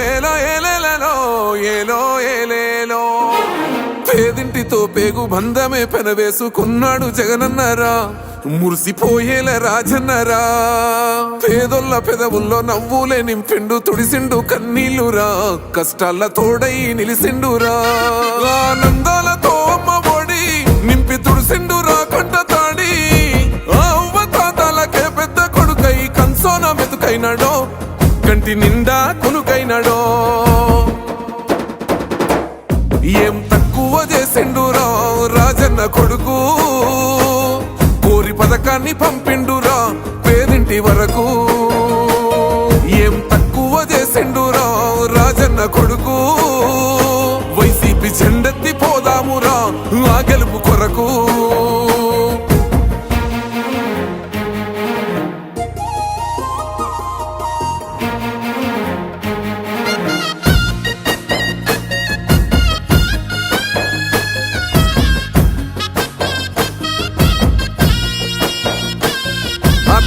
ఏలో ఏలేలలో ఏలో ఏలేలో. పేదింటితో పేగు బంధమే పెనవేసుకున్నాడు జగనన్నరా. మురిసిపోయేల రాజన్నరా. పేదొల్ల పెదవుల్లో నవ్వులే నింపిండు తుడిసిండు కన్నీళ్ళురా. కష్టాల తోడై నిలిసిండురా. ఆనందాలతో అమ్మ ఒడి నింపి తుడిసిండురా కంట తాడి. ఆ ఉవ్వ పెద్ద కొడుకై కన్సోన మెతుకైనాడో. కంటి నిండా కొనుకైనాడో? ఏం తక్కువ చేసిండురా రాజన్న కొడుకు? కోరి పథకాన్ని పంపిండురా పేదింటి వరకు? ఏం తక్కువ చేసిండురా రాజన్న కొడుకు?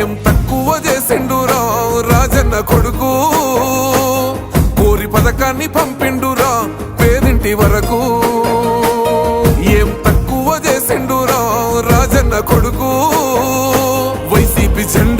ఏం తక్కువ చేసిండురా రాజన్న కొడుకు. కోరి పథకాన్ని పంపిండురా పేదింటి వరకు. ఏం తక్కువ చేసిండురా రాజన్న కొడుకు. వైసీపీ జెండా